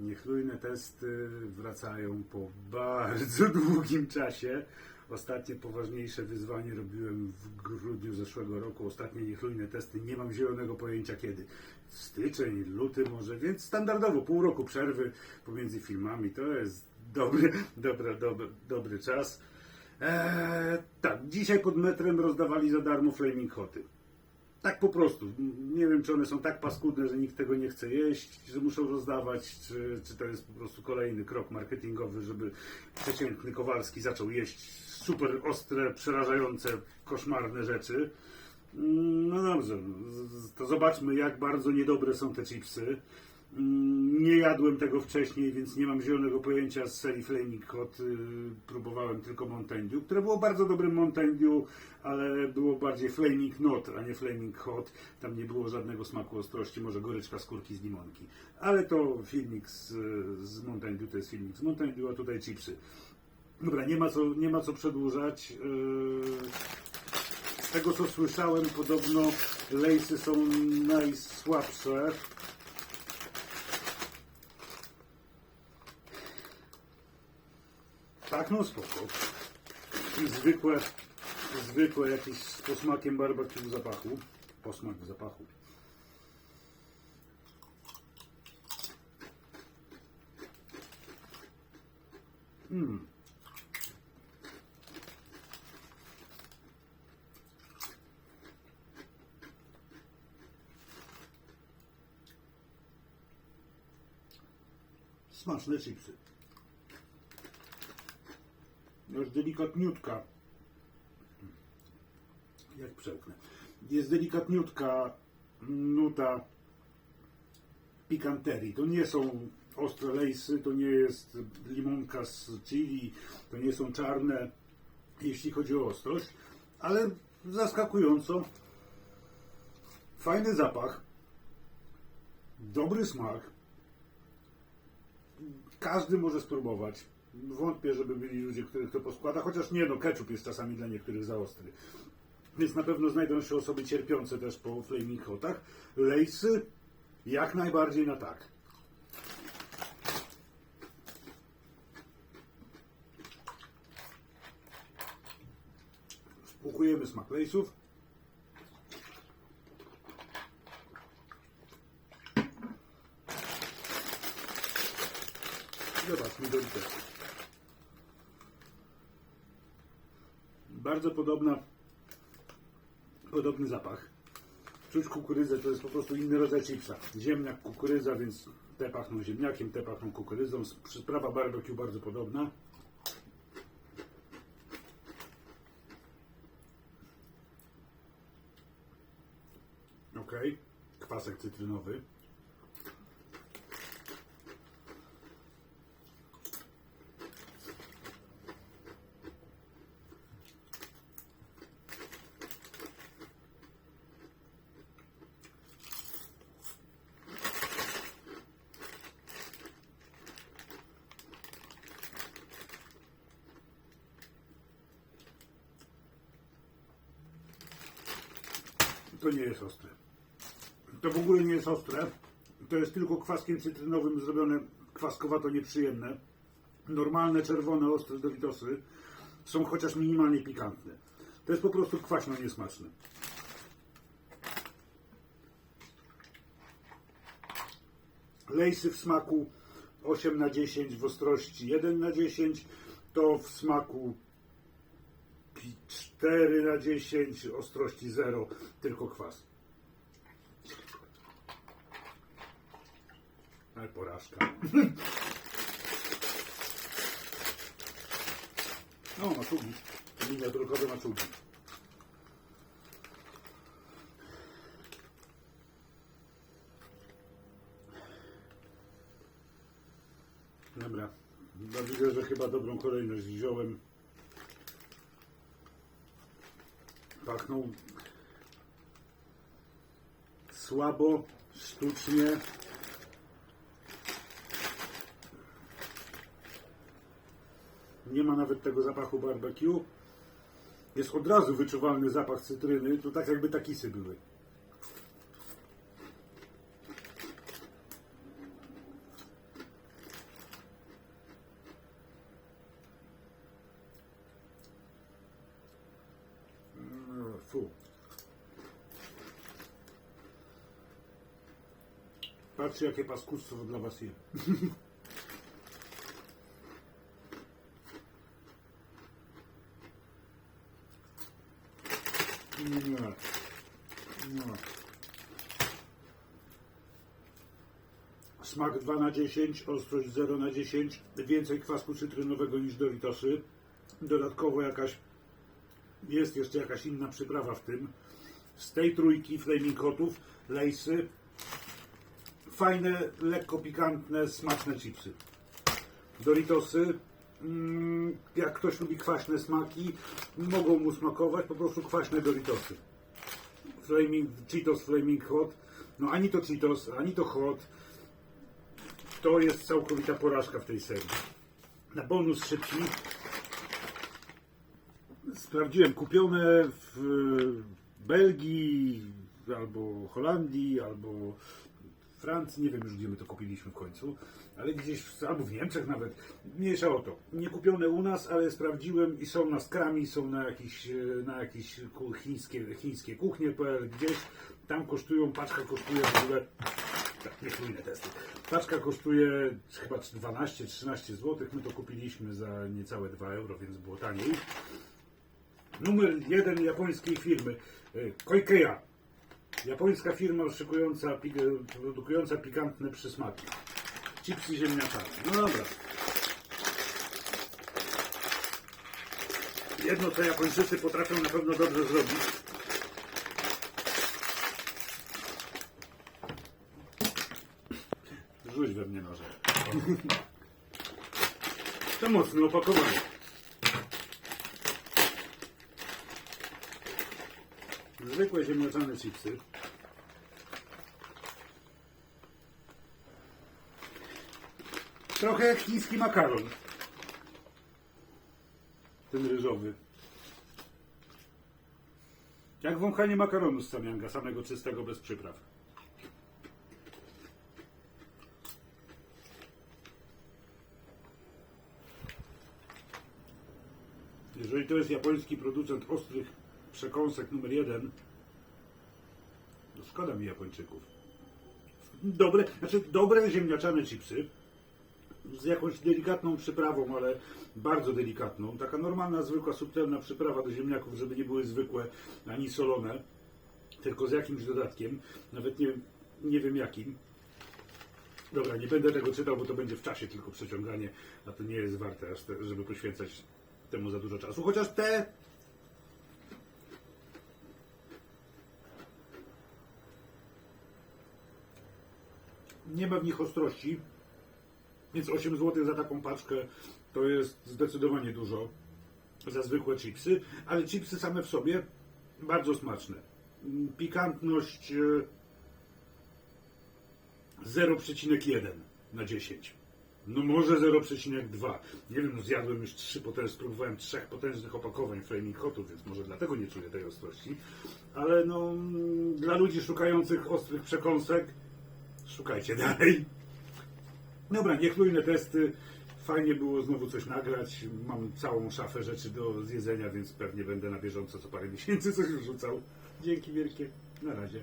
Niechlujne testy wracają po bardzo długim czasie. Ostatnie poważniejsze wyzwanie robiłem w grudniu zeszłego roku. Ostatnie niechlujne testy nie mam zielonego pojęcia kiedy. Styczeń, luty może, więc standardowo pół roku przerwy pomiędzy filmami to jest dobry, dobra, dobry, dobry czas. Eee, tak, dzisiaj pod metrem rozdawali za darmo Flaming Hoty. Tak po prostu. Nie wiem, czy one są tak paskudne, że nikt tego nie chce jeść, że muszą rozdawać, czy, czy to jest po prostu kolejny krok marketingowy, żeby przeciętny Kowalski zaczął jeść super ostre, przerażające, koszmarne rzeczy. Mm, No dobrze, to zobaczmy, jak bardzo niedobre są te chipsy. Mm, Nie jadłem tego wcześniej, więc nie mam zielonego pojęcia z serii Flaming Hot. Y, Próbowałem tylko Mountain Dew, które było bardzo dobrym Mountain Dew, ale było bardziej Flaming Not, a nie Flaming Hot. Tam nie było żadnego smaku ostrości, może goryczka skórki z limonki. Ale to filmik z, z to jest filmik z Mountain Dew, a tutaj chipsy. Dobra, nie ma co, nie ma co przedłużać. Yy, Z tego co słyszałem, podobno lejsy są najsłabsze. Tak, no spoko. I zwykłe, zwykłe jakieś z posmakiem barbecue zapachu. Posmak zapachu. Mm. Smaczne chipsy. Już delikatniutka. Jak przełknę. Jest delikatniutka nuta pikanterii. To nie są ostre lejsy, to nie jest limonka z chili, to nie są czarne, jeśli chodzi o ostrość, ale zaskakująco fajny zapach, dobry smak. Każdy może spróbować. Wątpię, żeby byli ludzie, których to poskłada, chociaż nie, no ketchup jest czasami dla niektórych za ostry. Więc na pewno znajdą się osoby cierpiące też po flaming hotach. Lejsy jak najbardziej na tak. Spłukujemy smak lejsów. Zobaczmy do litery. Bardzo podobna, podobny zapach. Czuć kukurydzę to jest po prostu inny rodzaj chipsa. Ziemniak, kukurydza, więc te pachną ziemniakiem, te pachną kukurydzą. Przyprawa barbecue bardzo podobna. Ok, kwasek cytrynowy. To nie jest ostre. To w ogóle nie jest ostre. To jest tylko kwaskiem cytrynowym zrobione kwaskowato nieprzyjemne. Normalne, czerwone, ostre Doritosy są chociaż minimalnie pikantne. To jest po prostu kwaśno niesmaczne. Lejsy w smaku 8 na 10, w ostrości 1 na 10. To w smaku 4 na 10, ostrości 0, tylko kwas. Ale porażka. No, maczugi. Miniaturkowe maczugi. Dobra. Widzę, że chyba dobrą kolejność wziąłem. Pachną słabo, sztucznie. Nie ma nawet tego zapachu barbecue. Jest od razu wyczuwalny zapach cytryny. To tak jakby takisy były. Patrzcie, jakie paskudstwo dla was je. Nie. No. Smak 2 na 10, ostrość 0 na 10, więcej kwasku cytrynowego niż Doritosy. Dodatkowo jakaś, jest jeszcze jakaś inna przyprawa w tym. Z tej trójki Flaming Hotów, lejsy, fajne, lekko pikantne, smaczne chipsy. Doritosy, mm, jak ktoś lubi kwaśne smaki, mogą mu smakować po prostu kwaśne Doritosy. Flaming, Cheetos Flaming Hot, no ani to Cheetos, ani to Hot, to jest całkowita porażka w tej serii. Na bonus szybki sprawdziłem, kupione w Belgii, albo Holandii, albo Francji, nie wiem już gdzie my to kupiliśmy w końcu, ale gdzieś, albo w Niemczech nawet, mniejsza o to. Nie kupione u nas, ale sprawdziłem i są na skrami, są na jakieś, e, na jakieś chińskie, chińskie kuchnie.pl gdzieś, tam kosztują, paczka kosztuje w ogóle, tak, niechlujne testy. Paczka kosztuje chyba 12-13 zł, my to kupiliśmy za niecałe 2 euro, więc było taniej. Numer jeden japońskiej firmy, e, Koikeya. Japońska firma szykująca, produkująca pikantne przysmaki. Chipsy ziemniaczane. No dobra. Jedno, co Japończycy potrafią na pewno dobrze zrobić. Rzuć we mnie noże. To mocne opakowanie. Zwykłe ziemniaczane chipsy. Trochę jak chiński makaron. Ten ryżowy. Jak wąchanie makaronu z samianga, samego czystego, bez przypraw. Jeżeli to jest japoński producent ostrych przekąsek numer jeden, to szkoda mi Japończyków. Dobre, znaczy dobre ziemniaczane chipsy z jakąś delikatną przyprawą, ale bardzo delikatną. Taka normalna, zwykła, subtelna przyprawa do ziemniaków, żeby nie były zwykłe ani solone, tylko z jakimś dodatkiem. Nawet nie, nie wiem jakim. Dobra, nie będę tego czytał, bo to będzie w czasie tylko przeciąganie, a to nie jest warte, żeby poświęcać temu za dużo czasu. Chociaż te nie ma w nich ostrości, więc 8 zł za taką paczkę to jest zdecydowanie dużo za zwykłe chipsy, ale chipsy same w sobie bardzo smaczne. Pikantność e, 0,1 na 10. No może 0,2. Nie wiem, no zjadłem już trzy potężne, spróbowałem trzech potężnych opakowań Flaming Hotów, więc może dlatego nie czuję tej ostrości. Ale no, mm, dla ludzi szukających ostrych przekąsek, szukajcie dalej. Dobra, niechlujne testy. Fajnie było znowu coś nagrać. Mam całą szafę rzeczy do zjedzenia, więc pewnie będę na bieżąco co parę miesięcy coś wrzucał. Dzięki wielkie. Na razie.